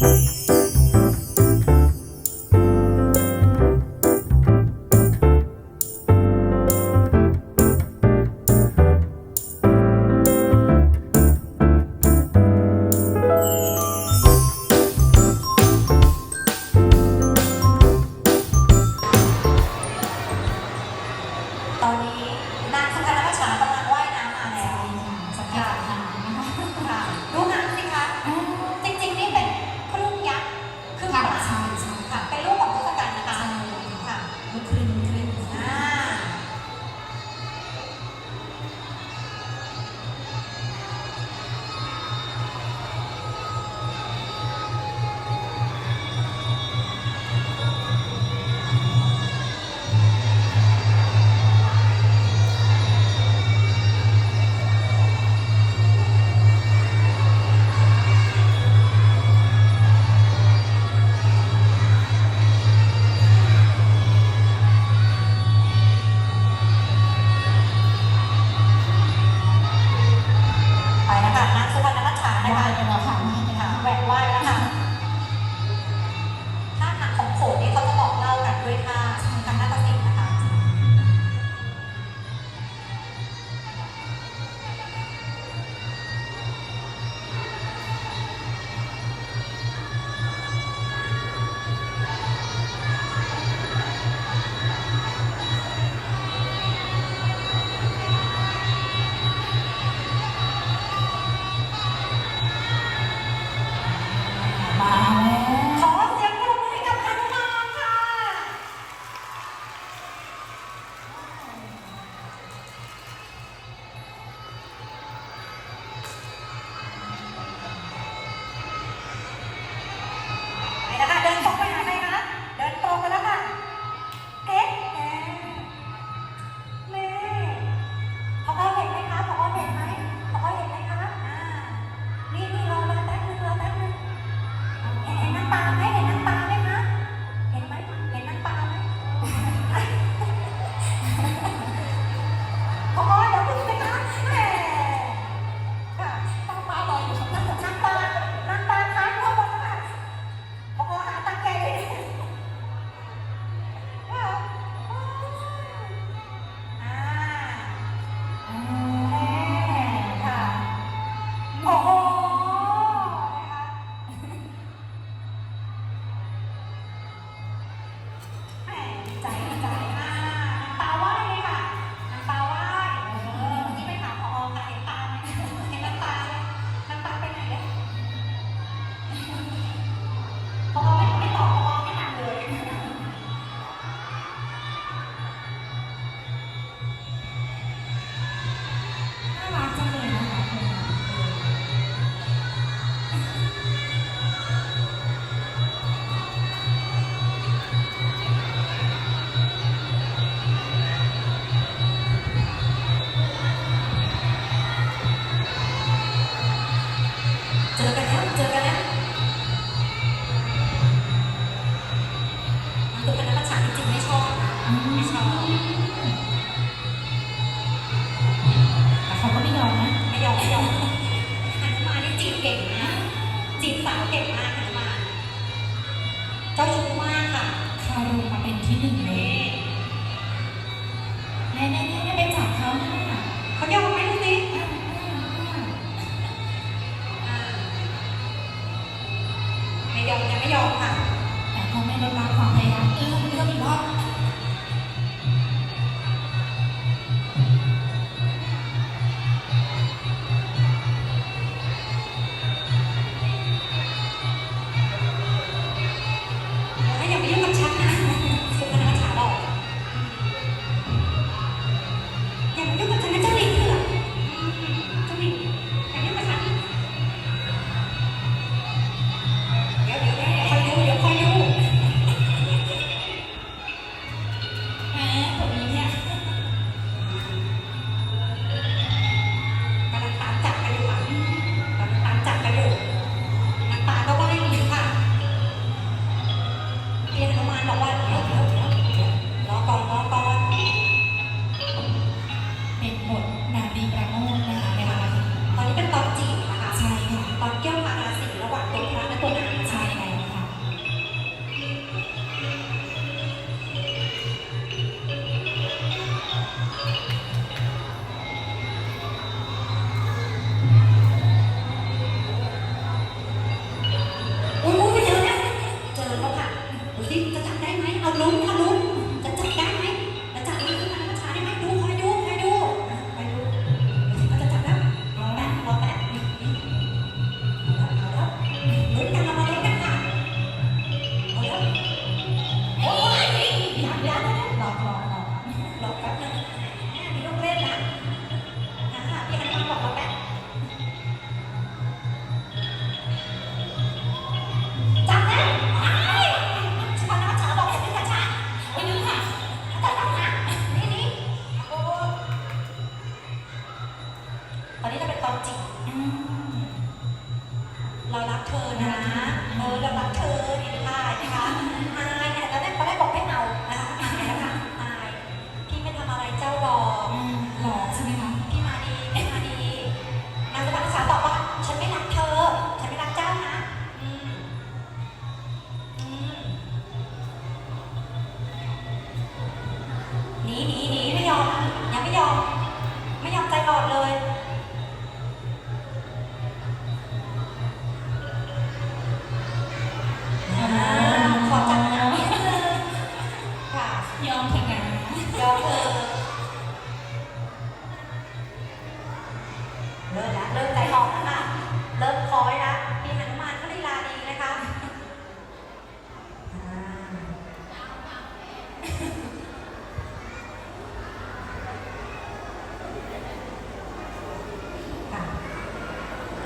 ต ชอ ตอนนี้เราเป็นตอนจิตเรารักเธอนะ เออ เรารักเธอเห็นไหมคะอา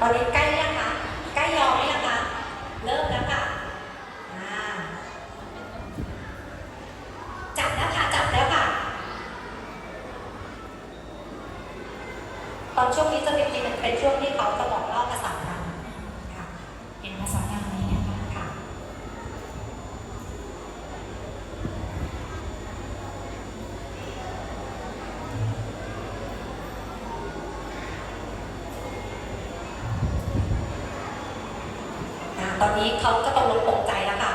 ตอนนี้ใกล้ยังคะ ใกล้ยอมไหมคะ เริ่มแล้วค่ะจับแล้วค่ะ จับแล้วค่ะ ตอนช่วงนี้จะเป็นเป็นช่วงที่เขาจมอง ตอนนี้เขาก็ต้องลดตกใจแล้วค่ะ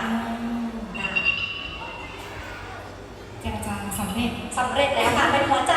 อย่างจางสำเร็จสำเร็จแล้วค่ะเป็นหัวใจ